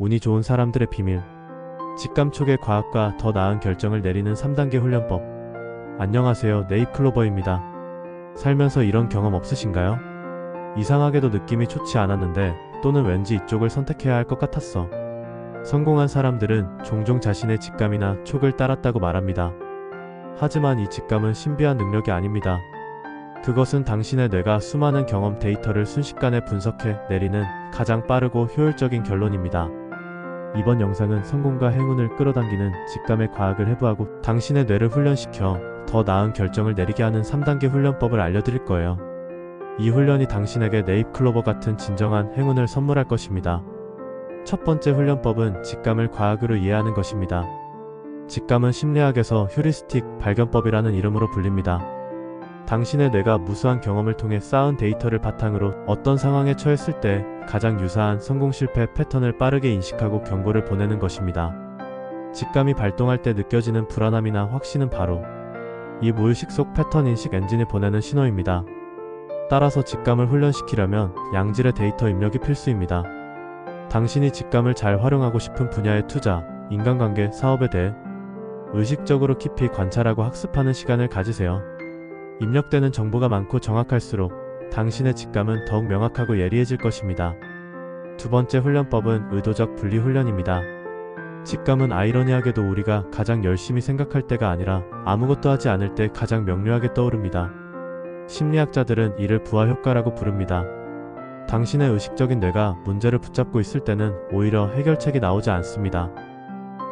운이 좋은 사람들의 비밀. 직감 촉의 과학과 더 나은 결정을 내리는 3단계 훈련법. 안녕하세요. 네잎클로버입니다. 살면서 이런 경험 없으신가요? 이상하게도 느낌이 좋지 않았는데 또는 왠지 이쪽을 선택해야 할 것 같았어. 성공한 사람들은 종종 자신의 직감이나 촉을 따랐다고 말합니다. 하지만 이 직감은 신비한 능력이 아닙니다. 그것은 당신의 뇌가 수많은 경험 데이터를 순식간에 분석해 내리는 가장 빠르고 효율적인 결론입니다. 이번 영상은 성공과 행운을 끌어당기는 직감의 과학을 해부하고 당신의 뇌를 훈련시켜 더 나은 결정을 내리게 하는 3단계 훈련법을 알려드릴 거예요. 이 훈련이 당신에게 네잎 클로버 같은 진정한 행운을 선물할 것입니다. 첫 번째 훈련법은 직감을 과학으로 이해하는 것입니다. 직감은 심리학에서 휴리스틱 발견법이라는 이름으로 불립니다. 당신의 뇌가 무수한 경험을 통해 쌓은 데이터를 바탕으로 어떤 상황에 처했을 때 가장 유사한 성공 실패 패턴을 빠르게 인식하고 경고를 보내는 것입니다. 직감이 발동할 때 느껴지는 불안함이나 확신은 바로 이 무의식 속 패턴 인식 엔진이 보내는 신호입니다. 따라서 직감을 훈련시키려면 양질의 데이터 입력이 필수입니다. 당신이 직감을 잘 활용하고 싶은 분야의 투자, 인간관계, 사업에 대해 의식적으로 깊이 관찰하고 학습하는 시간을 가지세요. 입력되는 정보가 많고 정확할수록 당신의 직감은 더욱 명확하고 예리해질 것입니다. 두 번째 훈련법은 의도적 분리 훈련입니다. 직감은 아이러니하게도 우리가 가장 열심히 생각할 때가 아니라 아무것도 하지 않을 때 가장 명료하게 떠오릅니다. 심리학자들은 이를 부하 효과라고 부릅니다. 당신의 의식적인 뇌가 문제를 붙잡고 있을 때는 오히려 해결책이 나오지 않습니다.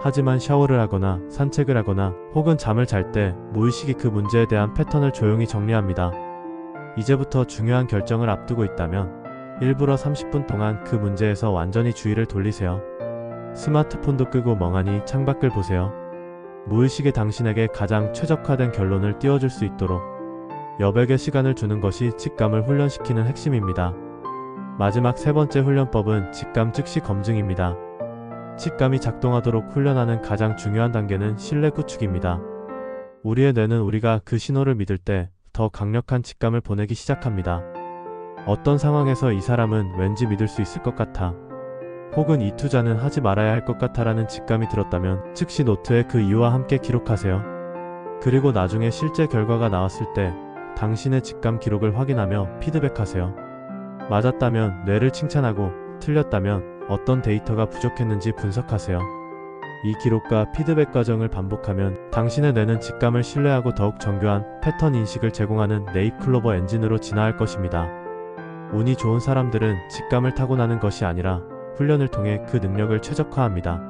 하지만 샤워를 하거나 산책을 하거나 혹은 잠을 잘 때 무의식이 그 문제에 대한 패턴을 조용히 정리합니다. 이제부터 중요한 결정을 앞두고 있다면 일부러 30분 동안 그 문제에서 완전히 주의를 돌리세요. 스마트폰도 끄고 멍하니 창밖을 보세요. 무의식이 당신에게 가장 최적화된 결론을 띄워줄 수 있도록 여백의 시간을 주는 것이 직감을 훈련시키는 핵심입니다. 마지막 세 번째 훈련법은 직감 즉시 검증입니다. 직감이 작동하도록 훈련하는 가장 중요한 단계는 신뢰 구축입니다. 우리의 뇌는 우리가 그 신호를 믿을 때 더 강력한 직감을 보내기 시작합니다. 어떤 상황에서 이 사람은 왠지 믿을 수 있을 것 같아. 혹은 이 투자는 하지 말아야 할 것 같아라는 직감이 들었다면 즉시 노트에 그 이유와 함께 기록하세요. 그리고 나중에 실제 결과가 나왔을 때 당신의 직감 기록을 확인하며 피드백하세요. 맞았다면 뇌를 칭찬하고 틀렸다면 어떤 데이터가 부족했는지 분석하세요. 이 기록과 피드백 과정을 반복하면 당신의 뇌는 직감을 신뢰하고 더욱 정교한 패턴 인식을 제공하는 네잎 클로버 엔진으로 진화할 것입니다. 운이 좋은 사람들은 직감을 타고나는 것이 아니라 훈련을 통해 그 능력을 최적화합니다.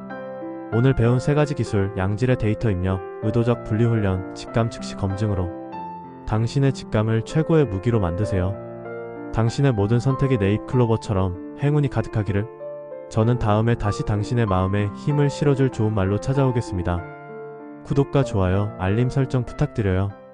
오늘 배운 세 가지 기술, 양질의 데이터 입력, 의도적 분리 훈련, 직감 즉시 검증으로 당신의 직감을 최고의 무기로 만드세요. 당신의 모든 선택이 네잎 클로버처럼 행운이 가득하기를 저는 다음에 다시 당신의 마음에 힘을 실어줄 좋은 말로 찾아오겠습니다. 구독과 좋아요, 알림 설정 부탁드려요.